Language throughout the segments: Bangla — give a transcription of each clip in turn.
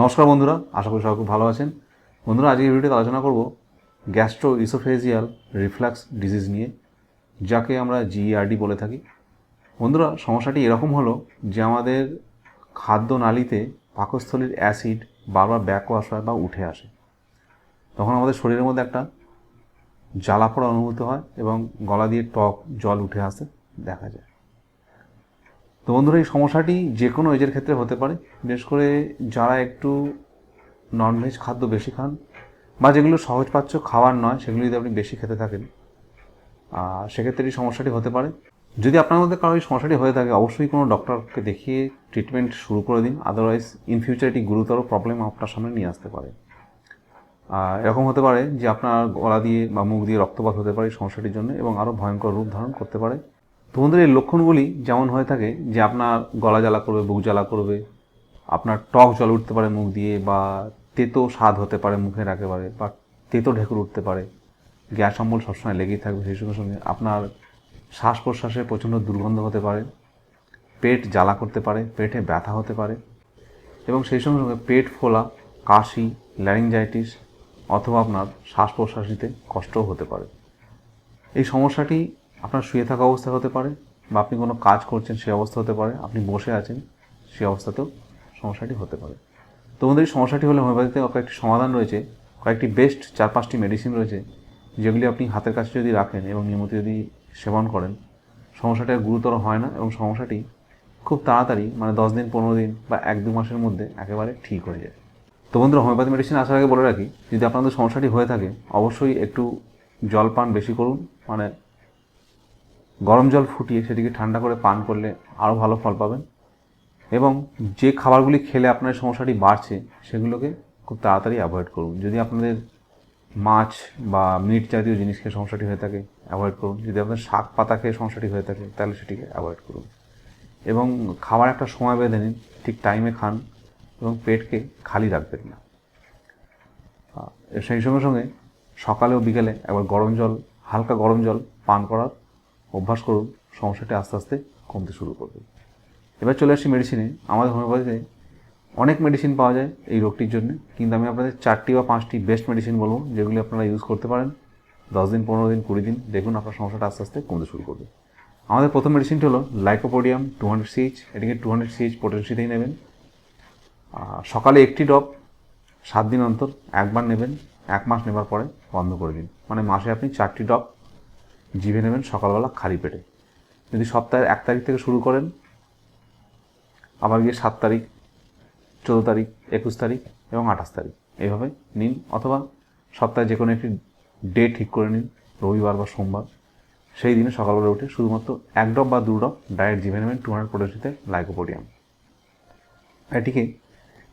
নমস্কার বন্ধুরা, আশা করি সবাই খুব ভালো আছেন। বন্ধুরা আজকে ভিডিওতে আলোচনা করব গ্যাস্ট্রো ইসোফেজিয়াল রিফ্লাক্স ডিজিজ নিয়ে, যাকে আমরা জিইআরডি বলে থাকি। বন্ধুরা, সমস্যাটি এরকম হলো যে আমাদের খাদ্য নালীতে পাকস্থলীর অ্যাসিড বারবার ব্যাকওয়াশ হয় বা উঠে আসে। তখন আমাদের শরীরের মধ্যে একটা জ্বালা পড়া অনুভূত হয় এবং গলা দিয়ে টক জল উঠে আসে, দেখা যায়। তো বন্ধুরা, এই সমস্যাটি যে কোনো এজের ক্ষেত্রে হতে পারে। বিশেষ করে যারা একটু ননভেজ খাদ্য বেশি খান বা যেগুলো সহজপাচ্য খাওয়ার নয়, সেগুলো যদি আপনি বেশি খেতে থাকেন সেক্ষেত্রে এই সমস্যাটি হতে পারে। যদি আপনার মধ্যে কারও এই সমস্যাটি হয়ে থাকে, অবশ্যই কোনো ডক্টরকে দেখিয়ে ট্রিটমেন্ট শুরু করে দিন। আদারওয়াইজ ইন ফিউচার এটি গুরুতর প্রবলেম আপনার সামনে নিয়ে আসতে পারে। এরকম হতে পারে যে আপনার গলা দিয়ে বা মুখ দিয়ে রক্তপাত হতে পারে এই সমস্যাটির জন্য এবং আরও ভয়ঙ্কর রূপ ধারণ করতে পারে। তো এই লক্ষণগুলি যেমন হয়ে থাকে যে আপনার গলা জ্বালা করবে, বুক জ্বালা করবে, আপনার টক জল উঠতে পারে মুখ দিয়ে বা তেতো স্বাদ হতে পারে মুখের একেবারে বা তেতো ঢেকুর উঠতে পারে। গ্যাস অম্বল সবসময় লেগেই থাকবে সেই সঙ্গে সঙ্গে। আপনার শ্বাস প্রশ্বাসে প্রচণ্ড দুর্গন্ধ হতে পারে, পেট জ্বালা করতে পারে, পেটে ব্যথা হতে পারে এবং সেই সঙ্গে সঙ্গে পেট ফোলা, কাশি ল্যারিংজাইটিস অথবা আপনার শ্বাস প্রশ্বাস নিতে কষ্টও হতে পারে। এই সমস্যাটি আপনার শুয়ে থাকা অবস্থা হতে পারে, বা আপনি কোনো কাজ করছেন সে অবস্থা হতে পারে, আপনি বসে আছেন সে অবস্থাতেও সমস্যাটি হতে পারে। তো আমাদের এই সমস্যাটি হলে হোমিওপ্যাথিতে কয়েকটি সমাধান রয়েছে, কয়েকটি বেস্ট চার পাঁচটি মেডিসিন রয়েছে, যেগুলি আপনি হাতের কাছে যদি রাখেন এবং নিয়মিত যদি সেবন করেন, সমস্যাটা গুরুতর হয় না এবং সমস্যাটি খুব তাড়াতাড়ি মানে দশ দিন, পনেরো দিন বা এক দু মাসের মধ্যে একেবারে ঠিক হয়ে যায়। তো বন্ধুরা, হোমিওপ্যাথি মেডিসিন আসার আগে বলে রাখি, যদি আপনাদের সমস্যাটি হয়ে থাকে, অবশ্যই একটু জল পান বেশি করুন মানে গরম জল ফুটিয়ে সেটিকে ঠান্ডা করে পান করলে আরও ভালো ফল পাবেন। এবং যে খাবারগুলি খেলে আপনার সমস্যাটি বাড়ছে, সেগুলোকে খুব তাড়াতাড়ি অ্যাভয়েড করুন। যদি আপনাদের মাছ বা মিট জাতীয় জিনিস খেয়ে সমস্যাটি হয়ে থাকে অ্যাভয়েড করুন। যদি আপনার শাক পাতা খেয়ে সমস্যাটি হয়ে থাকে, তাহলে সেটিকে অ্যাভয়েড করুন। এবং খাবার একটা সময় বেঁধে নিন, ঠিক টাইমে খান এবং পেটকে খালি রাখবেন না। সেই সঙ্গে সঙ্গে সকালে ও বিকেলে একবার গরম জল, হালকা গরম জল পান করার অভ্যাস করুন সমস্যাটি আস্তে আস্তে কমতে শুরু করবে। এবার চলে আসি মেডিসিনে আমাদের হোমিওপ্যাথিতে অনেক মেডিসিন পাওয়া যায় এই রোগটির জন্য, কিন্তু আমি আপনাদের চারটি বা পাঁচটি বেস্ট মেডিসিন বলব, যেগুলি আপনারা ইউজ করতে পারেন। দশ দিন, পনেরো দিন, কুড়ি দিন, দেখুন আপনার সমস্যাটা আস্তে আস্তে কমতে শুরু করবে। আমাদের প্রথম মেডিসিনটি হলো লাইকোপোডিয়াম টু হান্ড্রেড সিএইচ এটিকে টু হান্ড্রেড সিএইচ পোটেন্সিতেই নেবেন। সকালে একটি ড্রপ সাত দিন অন্তর, একবার নেবেন, এক মাস নেবার পরে বন্ধ করে দিন। মানে মাসে আপনি চারটি ড্রপ জিভে নেবেন সকালবেলা খালি পেটে। যদি সপ্তাহের এক তারিখ থেকে শুরু করেন, আবার গিয়ে সাত তারিখ, চোদ্দ তারিখ, একুশ তারিখ এবং আঠাশ তারিখ এইভাবে নিন অথবা সপ্তাহে যে কোনো একটি ডে ঠিক করে নিন, রবিবার বা সোমবার। সেই দিনে সকালবেলা উঠে শুধুমাত্র এক ড্রপ বা দু ড্রপ ডায়েট জিভে নেবেন টু হান্ড্রেড পোটেন্সিতে লাইকোপোডিয়াম। এটিকে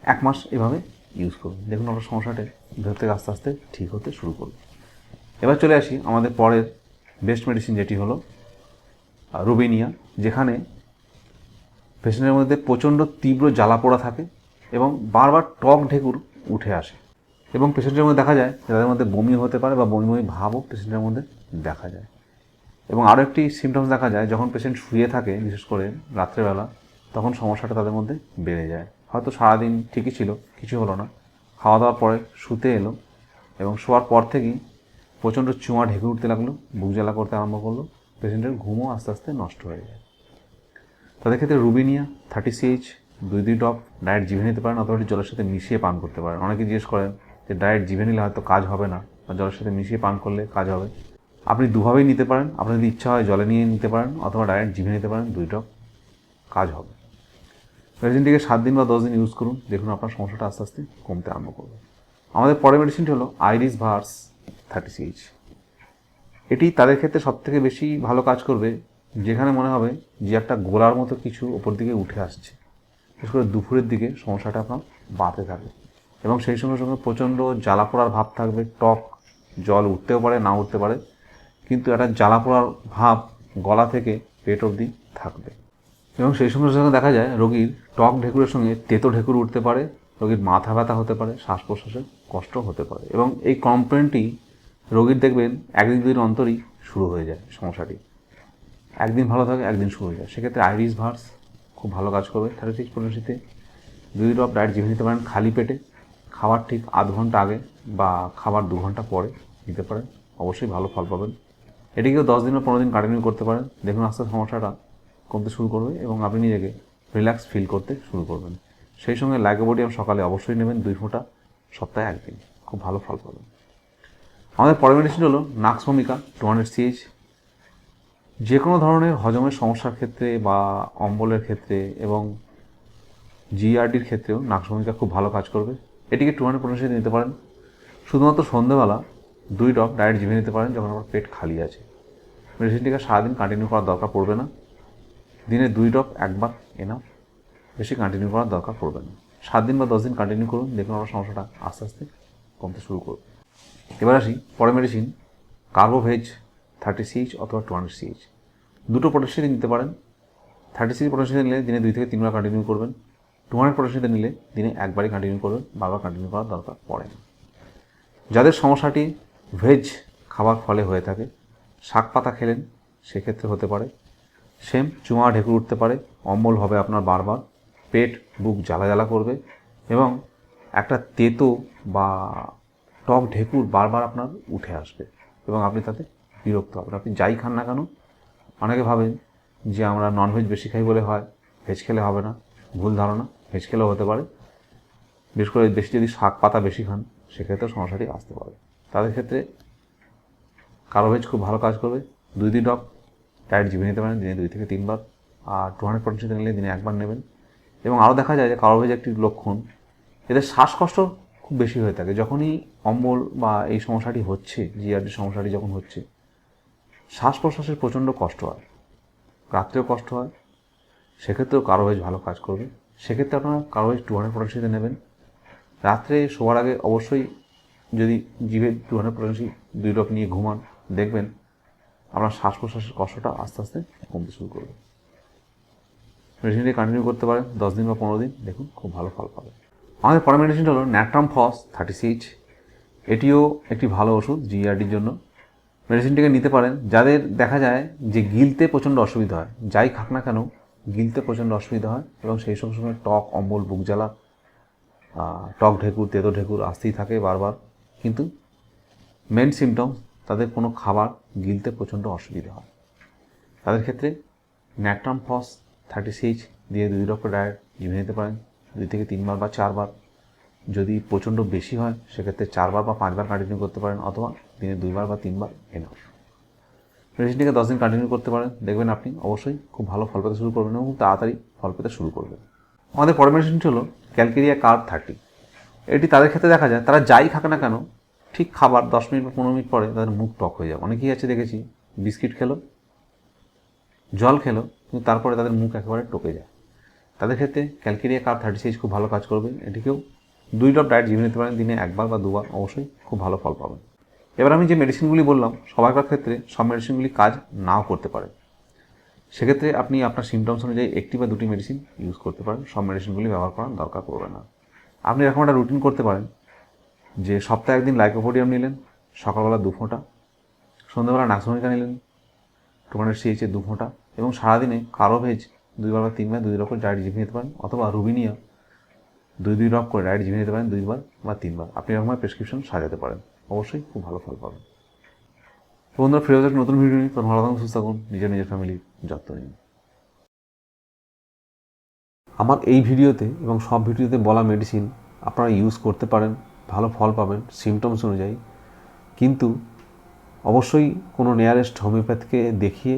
এক মাস এভাবে ইউজ করুন। দেখুন আপনার সমস্যাটা ভেতর থেকে আস্তে আস্তে ঠিক হতে শুরু করবে। এবার চলে আসি আমাদের পরের বেস্ট মেডিসিন যেটি হলো রুবিনিয়া, যেখানে পেশেন্টের মধ্যে প্রচণ্ড তীব্র জ্বালা পোড়া থাকে এবং বারবার টক ঢেকুর উঠে আসে। এবং পেশেন্টের মধ্যে দেখা যায় তাদের মধ্যে বমি হতে পারে বা বমি বমি ভাবও পেশেন্টের মধ্যে দেখা যায়। এবং আরও একটি সিমটমস দেখা যায়, যখন পেশেন্ট শুয়ে থাকে, বিশেষ করে রাত্রেবেলা, তখন সমস্যাটা তাদের মধ্যে বেড়ে যায়। হয়তো সারাদিন ঠিকই ছিল, কিছু হলো না। খাওয়া দাওয়ার পরে শুতে এলো এবং শোয়ার পর থেকেই প্রচণ্ড চুমা ঢেকে উঠতে লাগল, বুক জ্বালা করতে আরম্ভ করল। পেশেন্টের ঘুমও আস্তে আস্তে নষ্ট হয়ে যায় তাদের ক্ষেত্রে রুবিনিয়া, থার্টি সিএইচ দুই দুই ড্রপ ডায়েট জিভে নিতে পারেন অথবা জলের সাথে মিশিয়ে পান করতে পারেন। অনেকে জিজ্ঞেস করেন যে, ডায়েট জিভে নিলে হয়তো কাজ হবে না বা জলের সাথে মিশিয়ে পান করলে কাজ হবে? আপনি দুভাবেই নিতে পারেন। আপনার যদি ইচ্ছা হয় জলে নিয়ে নিতে পারেন অথবা ডায়েট জিভে নিতে পারেন, দুই ড্রপ কাজ হবে। মেডিসিনটিকে সাত দিন বা দশ দিন ইউজ করুন। দেখুন আপনার সমস্যাটা আস্তে আস্তে কমতে আরম্ভ করবে। আমাদের পরের মেডিসিনটি হলো আইরিস ভার্স। থার্টি সিএইচ এটি তাদের ক্ষেত্রে সবথেকে বেশি ভালো কাজ করবে, যেখানে মনে হবে যে একটা গোলার মতো কিছু ওপর দিকে উঠে আসছে। বিশেষ করে দুপুরের দিকে সমস্যাটা আপনার বাড়তে থাকে। এবং সেই সঙ্গে সঙ্গে প্রচণ্ড জ্বালা পোড়ার ভাব থাকবে, টক জল উঠতেও পারে, না উঠতে পারে। কিন্তু একটা জ্বালা পোড়ার ভাব গলা থেকে পেট অবধি থাকবে। এবং সেই সঙ্গে সঙ্গে দেখা যায়, রোগীর টক ঢেকুরের সঙ্গে তেতো ঢেকুর উঠতে পারে, রোগীর মাথা ব্যথা হতে পারে, শ্বাস প্রশ্বাসে কষ্ট হতে পারে এবং এই কমপ্লেনটি রোগীর দেখবেন একদিন দুদিন অন্তরই শুরু হয়ে যায় সমস্যাটি। একদিন ভালো থাকে, একদিন শুরু হয়ে যায়। সেক্ষেত্রে আইরিস ভার্স খুব ভালো কাজ করবে থার্টি সিক্স পনেরোশিতে দুই ড্রপ ডায়েট জিভে নিতে পারেন খালি পেটে খাবার ঠিক আধ ঘণ্টা আগে বা খাবার দু ঘণ্টা পরে নিতে পারেন, অবশ্যই ভালো ফল পাবেন। এটিকেও দশ দিন বা পনেরো দিন কন্টিনিউ করতে পারেন। দেখুন আস্তে সমস্যাটা কমতে শুরু করবে এবং আপনি নিজেকে রিল্যাক্স ফিল করতে শুরু করবেন। সেই সঙ্গে ল্যাগোবোডিয়াম সকালে অবশ্যই নেবেন দুই ফোঁটা। সপ্তাহে একদিন। খুব ভালো ফল পাবেন আমাদের পরের মেডিসিন হলো নাক্স ভূমিকা টু হান্ড্রেড সিএইচ যে কোনো ধরনের হজমের সমস্যার ক্ষেত্রে বা অম্বলের ক্ষেত্রে এবং জিআরডির ক্ষেত্রেও নাক্স ভূমিকা খুব ভালো কাজ করবে। এটিকে টু হান্ড্রেড পনেরো নিতে পারেন। শুধুমাত্র সন্ধ্যেবেলা দুই ড্রপ ডায়েট জিভে নিতে পারেন যখন আমার পেট খালি আছে। মেডিসিনটিকে সারাদিন কন্টিনিউ করার দরকার পড়বে না। দিনে দুই ড্রপ একবার এনা বেশি কন্টিনিউ করার দরকার পড়বে না। সাত দিন বা দশ দিন কন্টিনিউ করুন, দেখুন আমার সমস্যাটা আস্তে আস্তে কমতে শুরু করবে। এবার আসি পরে medicine carbo veg thirty CH অথবা টু হান্ড্রেড সিএইচ দুটো পটাশিয়াতে নিতে পারেন। থার্টি সিক্স পটাশিয়াতে নিলে দিনে দুই থেকে তিনবার কন্টিনিউ করবেন। টু হান্ড্রেড পটাশিয়াতে নিলে দিনে একবারই কন্টিনিউ করবেন, বারবার কন্টিনিউ করার দরকার পড়ে না। যাদের সমস্যাটি ভেজ খাবার ফলে হয়ে থাকে, শাক পাতা খেলেন, সেক্ষেত্রে হতে পারে। সেম চুমা, ঢেকুর উঠতে পারে। অম্বল হবে আপনার বারবার। পেট, বুক জ্বালা জ্বালা করবে এবং একটা তেতো বা টক ঢেকুর বারবার আপনার উঠে আসবে এবং আপনি তাতে বিরক্ত হবেন। আপনি যাই খান না কেন, অনেকে ভাবেন যে আমরা ননভেজ বেশি খাই বলে হয় ভেজ খেলে হবে না। ভুল ধারণা ভেজ খেলেও হতে পারে। বিশেষ করে বেশি যদি শাক পাতা বেশি খান সেক্ষেত্রে সমস্যাটি আসতে পারে। তাদের ক্ষেত্রে কারও ভেজ খুব ভালো কাজ করবে দুই দিন ডক ডায়েট জিভে নিতে পারেন, দিনে দুই থেকে তিনবার। আর টু হান্ড্রেড পার্সেন্ট নিলে দিনে একবার নেবেন। এবং আরও দেখা যায় যে কারও ভেজ একটি লক্ষণ, এদের শ্বাসকষ্ট খুব বেশি হয়ে থাকে। যখনই অম্বল বা এই সমস্যাটি হচ্ছে, জিআরডি সমস্যাটি যখন হচ্ছে শ্বাস প্রশ্বাসের প্রচণ্ড কষ্ট হয়, রাত্রেও কষ্ট হয়, সেক্ষেত্রেও কার্বোহাইজ ভালো কাজ করবে। সেক্ষেত্রে আপনারা কার্বোহাইজ টু হান্ড্রেড পটাশিতে নেবেন। রাত্রে শোয়ার আগে অবশ্যই যদি জিভে টু হান্ড্রেড পটাশি দুই ড্রপ নিয়ে ঘুমান, দেখবেন আপনার শ্বাস প্রশ্বাসের কষ্টটা আস্তে আস্তে কমতে শুরু করবে। মেডিসিনটি কন্টিনিউ করতে পারেন, দশ দিন বা পনেরো দিন, দেখুন খুব ভালো ফল পাবে। আমাদের পরের মেডিসিনটা হলো ন্যাট্রাম ফস থার্টি সিএইচ এটিও একটি ভালো ওষুধ জিআরডির জন্য। মেডিসিনটিকে নিতে পারেন, যাদের দেখা যায় যে গিলতে প্রচণ্ড অসুবিধা হয়, যাই খাক না কেন, গিলতে প্রচণ্ড অসুবিধা হয় এবং সেই সঙ্গে সঙ্গে টক, অম্বল, বুক জ্বালা টক ঢেকুর, তেতো ঢেকুর আসতেই থাকে বারবার। কিন্তু মেন সিমটমস তাদের কোনো খাবার গিলতে প্রচণ্ড অসুবিধা হয়। তাদের ক্ষেত্রে ন্যাট্রাম ফস থার্টি সিএইচ দিয়ে দুই রকম ডায়েট জিভে নিতে পারেন। দুই থেকে তিনবার বা চারবার যদি প্রচণ্ড বেশি হয়, সেক্ষেত্রে চারবার বা পাঁচবার কন্টিনিউ করতে পারেন, অথবা দিনে দুইবার বা তিনবার এনা মেডিসিনটিকে দশ দিন কন্টিনিউ করতে পারেন। দেখবেন আপনি অবশ্যই খুব ভালো ফল পেতে শুরু করবেন এবং তাড়াতাড়ি ফল পেতে শুরু করবেন। আমাদের পরের মেডিসিনটি হলো ক্যালকেরিয়া কার্ড থার্টি এটি তাদের ক্ষেত্রে দেখা যায়, তারা যাই খাক না কেন, ঠিক খাবার দশ মিনিট বা পনেরো মিনিট পরে তাদের মুখ টক হয়ে যায় অনেকেই আছে দেখেছি, বিস্কিট খেলো, জল খেলো কিন্তু তারপরে তাদের মুখ একেবারে টকে যায়। তাদের ক্ষেত্রে ক্যালকেরিয়া কার থার্টি সিক্স খুব ভালো কাজ করবে। এটিকেও দুই ড্রপ ডায়েট জিভে নিতে পারেন, দিনে একবার বা দুবার অবশ্যই খুব ভালো ফল পাবেন। এবার আমি যে মেডিসিনগুলি বললাম সবাইকার ক্ষেত্রে সব মেডিসিনগুলি কাজ নাও করতে পারে। সেক্ষেত্রে আপনি আপনার সিমটমস অনুযায়ী একটি বা দুটি মেডিসিন ইউজ করতে পারেন। সব মেডিসিনগুলি ব্যবহার করার দরকার পড়বে না। আপনি এরকম একটা রুটিন করতে পারেন, যে সপ্তাহে একদিন লাইকোপোডিয়াম নিলেন, সকালবেলা দু ফোঁটা, সন্ধ্যাবেলা নাক্সমিকা নিলেন টুমানের সিএইচে দু ফোঁটা এবং সারাদিনে কারও ভেজ দুইবার বা তিনবার দুই রকম ডায়েট জিভে নিতে পারেন অথবা রুবিনিয়া দুই দুই রক করে ডায়েট জিভে নিতে পারেন দুইবার বা তিনবার। আপনি এরকম প্রেসক্রিপশন সাজাতে পারেন। অবশ্যই খুব ভালো ফল পাবেন। বন্ধুরা, ফিরে যাক নতুন ভিডিও নিয়ে। তখন ভালো থাকুন, সুস্থ থাকুন, নিজের নিজের ফ্যামিলির যত্ন নিন। আমার এই ভিডিওতে এবং সব ভিডিওতে বলা মেডিসিন আপনারা ইউজ করতে পারেন, ভালো ফল পাবেন সিমটমস অনুযায়ী। কিন্তু অবশ্যই কোনো নিয়ারেস্ট হোমিওপ্যাথকে দেখিয়ে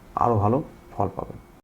আরও ভালো ফল পাবেন।